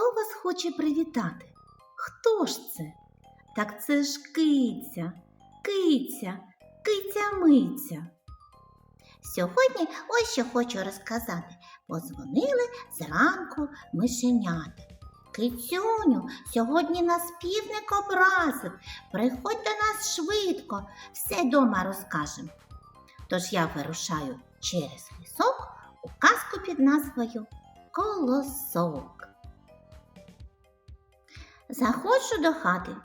вас хоче привітати? Хто ж це? Так це ж киця, киця, киця миця. Сьогодні ось що хочу розказати. Позвонили зранку мишенята. Кицюню, сьогодні нас півник образив. Приходь до нас швидко, все дома розкажемо. Тож я вирушаю через лісок у казку під назвою Колосок. Заходжу до хати.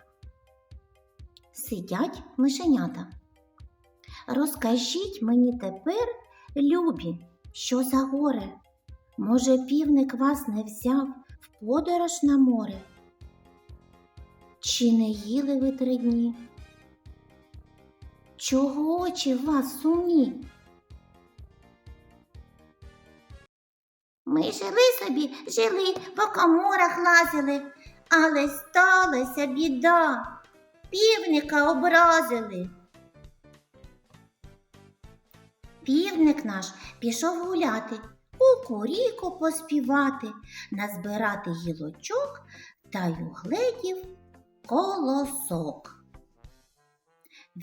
Сидять мишенята. Розкажіть мені тепер, любі, що за горе? Може, півник вас не взяв в подорож на море? Чи не їли ви три дні? Чого очі вас сумні? Ми жили собі, жили, по коморах лазили, але сталася біда. Півника образили. Півник наш пішов гуляти, у куріку поспівати, назбирати гілочок та й угледів колосок.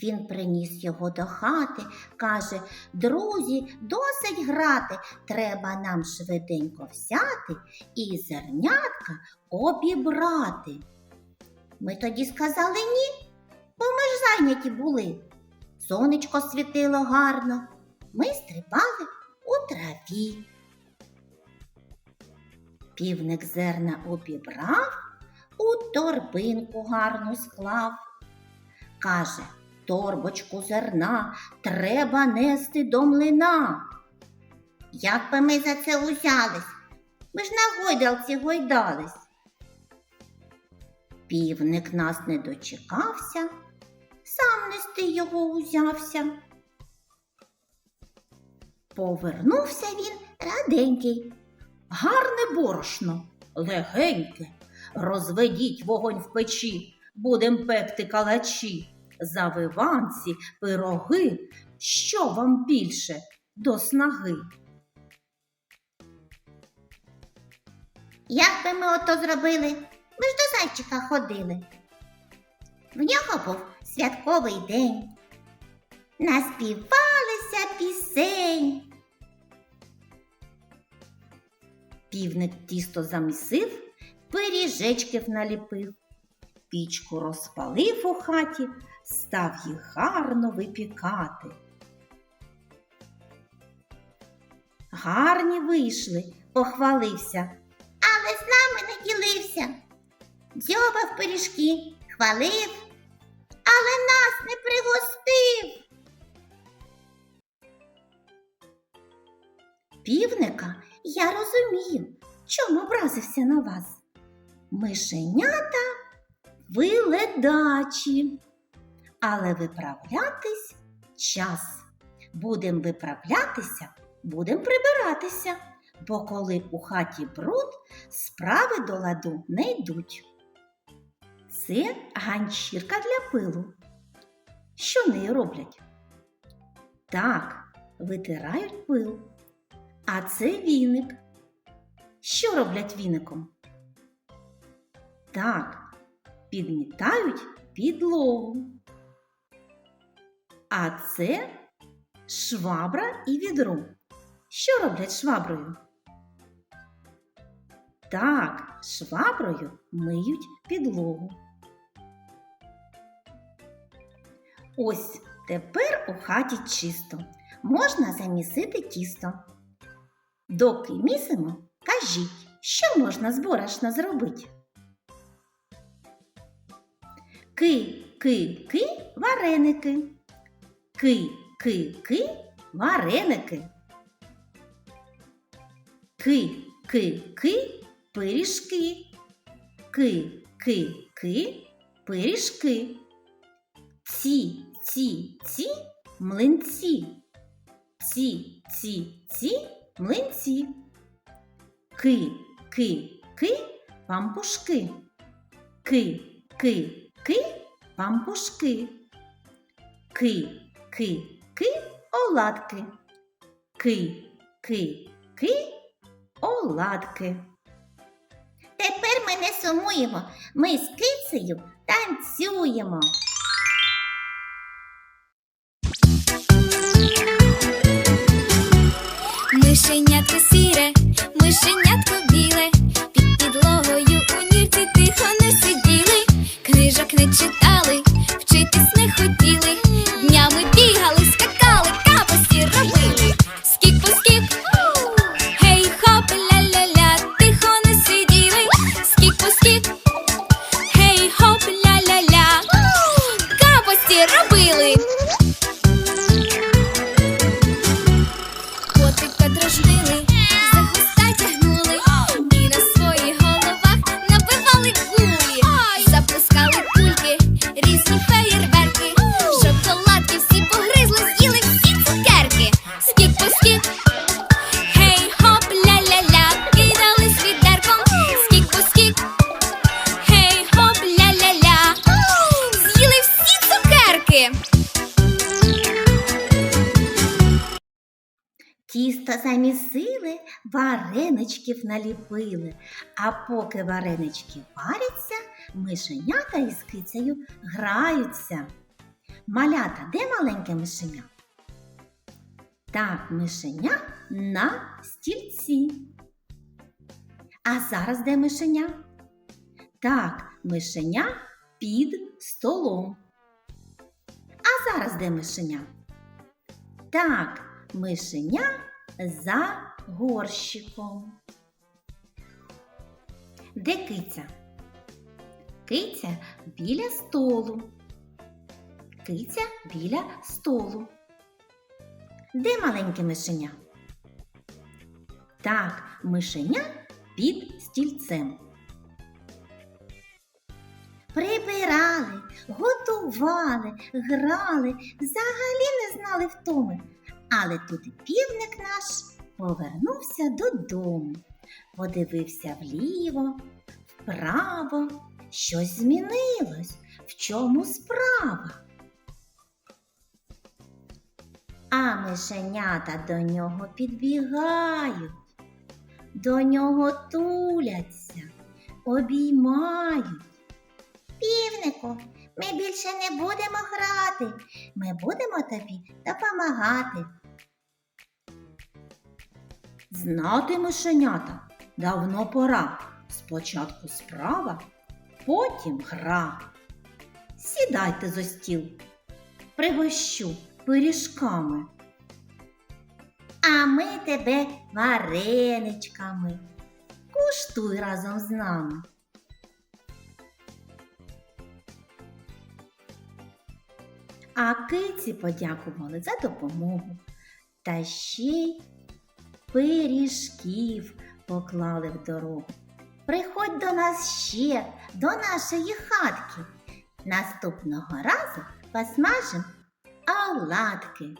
Він приніс його до хати, каже, друзі, досить грати, треба нам швиденько взяти і зернятка обібрати. Ми тоді сказали ні, бо ми ж зайняті були. Сонечко світило гарно, ми стрибали у траві. Півник зерна обібрав, у торбинку гарну склав. Каже, торбочку зерна треба нести до млина. Як би ми за це узялись? Ми ж на гойдалці гойдались. Півник нас не дочекався, сам нести його узявся. Повернувся він раденький. Гарне борошно, легеньке. Розведіть вогонь в печі, будем пекти калачі, завиванці, пироги. Що вам більше до снаги? Як би ми ото зробили? Ми ж до зайчика ходили. В нього був святковий день. Наспівалися пісень. Півник тісто замісив, пиріжечків наліпив, пічку розпалив у хаті, став їх гарно випікати. Гарні вийшли, похвалився. але з нами не ділився. Дзьобав пиріжки, хвалив, але нас не пригостив. Півника я розумію, чому образився на вас. Мишенята ви ледачі, але виправлятись час. Будем виправлятися, будем прибиратися, бо коли у хаті бруд, справи до ладу не йдуть. Це ганчірка для пилу. Що нею роблять? Так, витирають пил. А це віник. Що роблять віником? Так, підмітають підлогу. А це швабра і відро. Що роблять шваброю? Так, шваброю миють підлогу. Ось тепер у хаті чисто. Можна замісити тісто. Доки місимо, кажіть, що можна з борошна зробити? Ки, ки, ки, вареники. Ки, ки, ки, вареники. Ки, ки, ки, пиріжки. Ки, ки, ки, пиріжки. Ці, ці, ці, млинці. Ці, ці, ці, млинці. Ки, ки, ки, пампушки. Ки, ки, ки, пампушки. Ки, ки, ки, оладки. Ки, ки, ки, оладки. Тепер ми не сумуємо. Ми з кицею танцюємо. Мишенятко сіре, мишенятко біле, Тісто замісили, вареничків наліпили. А поки варенички варяться, мишенята із кицею граються. Малята, де маленьке мишеня? Так, мишеня на стільці. А зараз де мишеня? Так, мишеня під столом. А зараз де мишеня? Так, мишеня за горщиком. Де киця? Киця біля столу. Киця біля столу. Де маленьке мишеня? Так, мишеня під стільцем. Прибирали, готували, грали, взагалі не знали втоми. Але тут півник наш повернувся додому, подивився вліво, вправо. Щось змінилось. В чому справа? А мишенята до нього підбігають, до нього туляться, обіймають. Півнику, ми більше не будемо грати. Ми будемо тобі допомагати. Знати мишенята давно пора. Спочатку справа, потім гра. Сідайте за стіл, пригощу пиріжками. А ми тебе вареничками. Куштуй разом з нами. А киці подякували за допомогу. Та ще й пиріжків поклали в дорогу. приходь до нас ще, до нашої хатки. Наступного разу посмажем оладки.